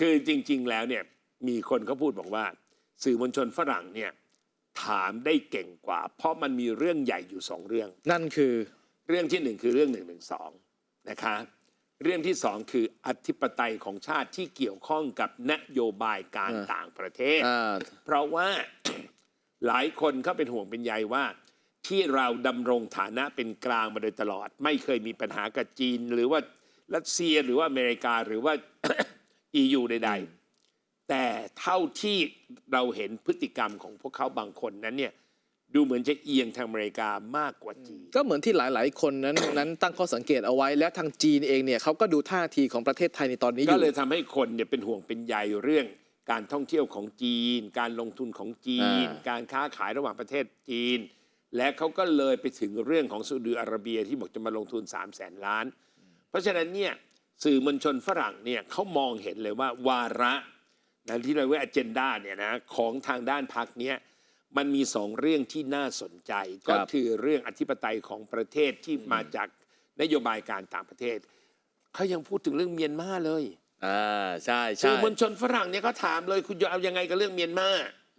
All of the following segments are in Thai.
คือจริง ๆ แล้วเนี่ยมีคนเขาพูดบอกว่า สื่อมวลชนฝรั่งเนี่ยถามได้เก่งกว่า เพราะมันมีเรื่องใหญ่อยู่สองเรื่อง นั่นคือเรื่องที่หนึ่งคือเรื่องหนึ่งหนึ่งสองนะคะเรื่องที่สองคืออธิปไตยของชาติที่เกี่ยวข้องกับนโยบายการอ่าต่างประเทศอ่าเพราะว่า หลายคนเขาเป็นห่วงเป็นใยว่า ที่เราดำรงฐานะเป็นกลางมาโดยตลอด ไม่เคยมีปัญหากับจีน หรือว่ารัสเซียหรือว่าอเมริกาหรือว่า EU ใดๆ แต่เท่าที่เราเห็นพฤติกรรมของพวกเขาบางคนนั้นเนี่ยดูเหมือนจะเอียงทางอเมริกามากกว่าจีน ก็เหมือนที่หลาย ๆ คนนั้น นั้นตั้งข้อสังเกตเอาไว้ และทางจีนเองเนี่ยเขาก็ดูท่าทีของประเทศไทยในตอนนี้อก็ยู่เลยทำให้คนเนี่ยเป็นห่วงเป็นใยเรื่องการท่องเที่ยวของจีน การลงทุนของจีนอ่าการค้าขายระหว่างประเทศจีน และเขาก็เลยไปถึงเรื่องของซาอุดิอาระเบียที่บอกจะมาลงทุน3 0 0แสนล้าน เพราะฉะนั้นเนี่ย สื่อมวลชนฝรั่งเนี่ยเขามองเห็นเลยว่าวาระนะที่เราเรียกว่า agenda เนี่ยนะของทางด้านพักเนี้ยมันมีสองเรื่องที่น่าสนใจ ก็คือเรื่องอธิปไตยของประเทศที่มาจากนโยบายการต่างประเทศเขายังพูดถึงเรื่องเมียนมาเลยอ่าใช่สื่ใช่อมวลชนฝรั่งเนี่ยเขาถามเลยคุณจะเอายังไงกับเรื่องเมียนมา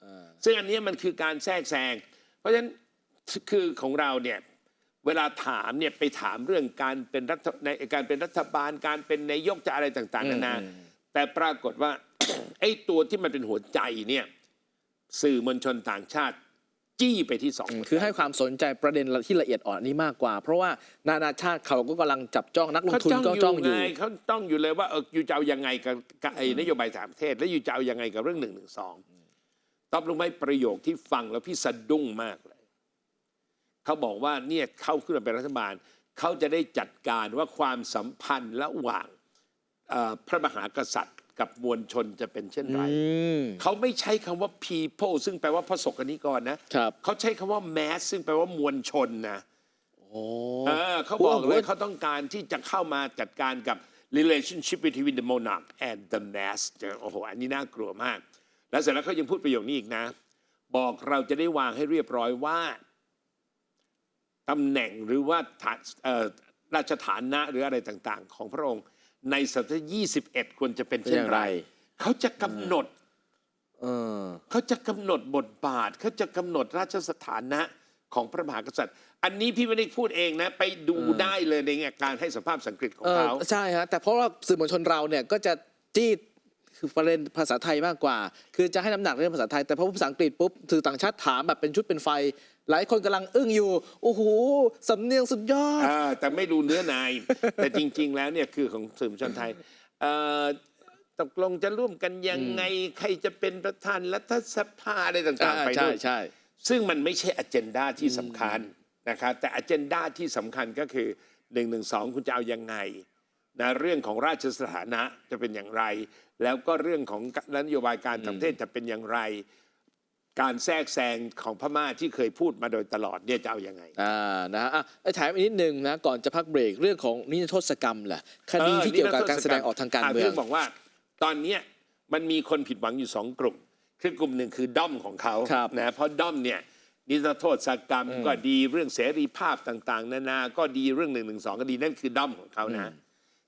อ่าซึ่งอันเนี้ยมันคือการแทรกแซงเพราะฉะนั้นคือของเราเนี่ย เวลาถามเนี่ยไปถามเรื่องการเป็นรัฐในการเป็นรัฐบาลการเป็นนายกจะอะไรต่างๆนานาอืมแต่ปรากฏว่า ไอ้ตัวที่มันเป็นหัวใจเนี่ยสื่อมวลชนต่างชาติ จี้ไปที่สองอืมคือให้ความสนใจประเด็นที่ละเอียดอ่อนนี้มากกว่า เพราะว่านานาชาติเขาก็กำลังจับจ้องนักลงเขาทุนจ้องก็อจ้องยู่อยู่ไงเขาต้องอยู่เลยว่าเอออยู่จะเอายังไงกับกับไอ้นโยบายต่างประเทศ แล้วอยู่จะเอายังไงกับเรื่องหนึ่งหนึ่งสองตอบลงไหมประโยคที่ฟังแล้วพี่สะดุ้งมากเลย เขาบอกว่าเนี่ยเข้าขึ้นมาเป็นรัฐบาล เขาจะได้จัดการว่าความสัมพันธ์ระหว่างเอ่อพระมหากษัตริย์ กับมวลชนจะเป็นเช่นไรอืมเขาไม่ใช้คำว่า people ซึ่งแปลว่าพระสกนิกรนะครับเขาใช้คำว่า mass ซึ่งแปลว่ามวลชนนะโอ้เออเขาบอกเลยโอ้โหเขาต้องการที่จะเข้ามาจัดการกับ relationship between the monarch and the mass เนี่ยโอ้โห อันนี้น่ากลัวมาก แล้วเสร็จแล้วเขายังพูดประโยคนี้อีกนะ บอกเราจะได้วางให้เรียบร้อยว่า ตำแหน่งหรือว่าฐานเอ่อราชฐานะหรืออะไรต่างๆ ของพระองค์ในศตวรรษที่21 ควรจะเป็นเช่นไร เขาจะกำหนดเออเขาจะกำหนดบทบาท เขาจะกำหนดราชสถานะของพระมหากษัตริย์ อันนี้พี่ไม่ได้พูดเองนะ ไปดูได้เลยในแง่การให้สัมภาษณ์สังกฤษของเออเขาใช่ฮะแต่เพราะว่าสื่อมวลชนเราเนี่ยก็จะจี้ คือประเด็นภาษาไทยมากกว่า คือจะให้น้ำหนักเรื่องภาษาไทย แต่พอพูดภาษาอังกฤษปุ๊บสื่อต่างชาติถามแบบเป็นชุดเป็นไฟ หลายคนกำลังอึ้งอยู่ โอ้โหสำเนียงสุดยอด อ่าแต่ไม่ดูเนื้อใน แต่จริง ๆ แล้วเนี่ยคือของสื่อมวลชนไทยเอ่อตกลงจะร่วมกันยังไงใครจะเป็นประธานรัฐสภาอะไรต่าง ๆ ไปใช่ด้วย ใช่ ซึ่งมันไม่ใช่อ g e n d a ที่สำคัญนะครับแต่อ g e n d a ที่สำคัญก็คือ1นึคุณจะเอายังไง นะเรื่องของราชสถานะจะเป็นอย่างไร แล้วก็เรื่องของนโยบายการต่างประเทศจะเป็นอย่างไร การแทรกแซงของพม่าที่เคยพูดมาโดยตลอดเนี่ยจะเอายังไงอ่านะฮะอะไอ้ถามอีกนิดนึงนะก่อนจะพักเบรกเรื่องของนิรโทษกรรมแหละคดีที่เกี่ยวกับการแสดงออกทางการเมืองพี่บอกว่า ตอนเนี้ยมันมีคนผิดหวังอยู่สองกลุ่ม คือกลุ่มหนึ่งคือด้อมของเขาครับ นะเพราะด้อมเนี่ยนิรโทษกรรมก็ดีเรื่องเสรีภาพต่าง ๆ นานาก็ดีเรื่องหนึ่งหนึ่งสองก็ดีนั่นคือด้อมของเขานะ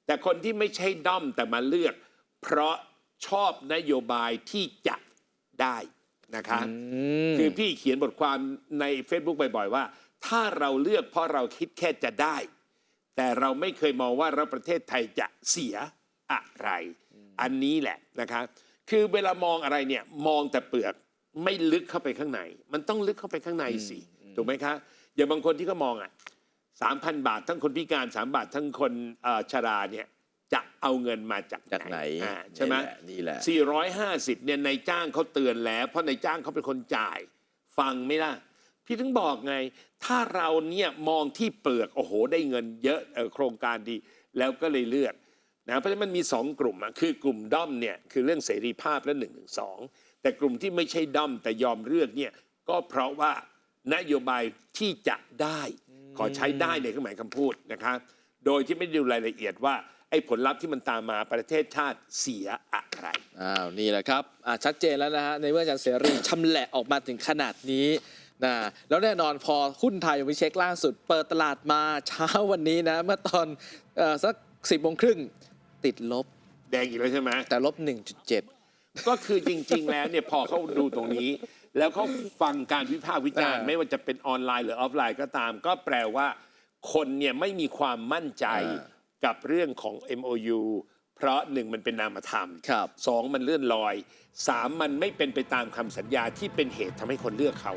แต่คนที่ไม่ใช่ด้อมแต่มาเลือก เพราะชอบนโยบายที่จะได้นะคะมคือพี่เขียนบทความใน Facebook บ่อยๆว่า ถ้าเราเลือกเพราะเราคิดแค่จะได้ แต่เราไม่เคยมองว่าเราประเทศไทยจะเสียอะไร อันนี้แหละนะคะคือเวลามองอะไรเนี่ยมองแต่เปลือกไม่ลึกเข้าไปข้างใน มันต้องลึกเข้าไปข้างในสิถูกไหมคะอย่างบางคนที่เขามองอะ สามพันบาท ทั้งคนพิการสามบาท ทั้งคนเอ่อชราเนี่ยจะเอาเงินมาจากจากไหนอ่าใช่ไหมนี่แหละ450เนี่ยนายจ้างเขาเตือนแล้ว เพราะนายจ้างเขาเป็นคนจ่าย ฟังไหม่ล่ะ พี่ถึงบอกไง ถ้าเราเนี่ยมองที่เปลือกโอ้โห ได้เงินเยอะเออโครงการดี แล้วก็เลยเลือกนะเพราะฉะนั้นมันมีสองกลุ่มอะคือกลุ่มด้อมเนี่ยคือเรื่องเสรีภาพและหนึ่งหนึ่งสองแต่กลุ่มที่ไม่ใช่ด้อมแต่ยอมเลือกเนี่ยก็เพราะว่านโยบายที่จะได้ ขอใช้ได้ในเครื่องหมายคำพูดนะครับโดยที่ไม่ได้ดูรายละเอียดว่าไอ้ผลลัพธ์ที่มันตามมาประเทศชาติเสียอะไร อ้าวนี่แหละครับอะชัดเจนแล้วนะฮะในเมื่ออาจารย์เสรีชำแหละออกมาถึงขนาดนี้นะแล้วแน่นอนพอหุ้นไทยวิเช็คล่าสุด เปิดตลาดมาเช้าวันนี้นะ เมื่อตอนเออสักสิบโมงครึ่งติดลบ แดงอีกแล้วใช่ไหม แต่ลบ 1.7 ก็คือจริง ๆ แล้วเนี่ยพอเขาดูตรงนี้ แล้วเขาฟังการวิพากษ์วิจารณ์อ่าไม่ว่าจะเป็นออนไลน์หรือออฟไลน์ก็ตาม ก็แปลว่า คนเนี่ยไม่มีความมั่นใจอ่ากับเรื่องของ MOU เพราะหนึ่งมันเป็นนามธรรมครับสองมันเลื่อนลอยสามมันไม่เป็นไปตามคำสัญญาที่เป็นเหตุทำให้คนเลือกเขา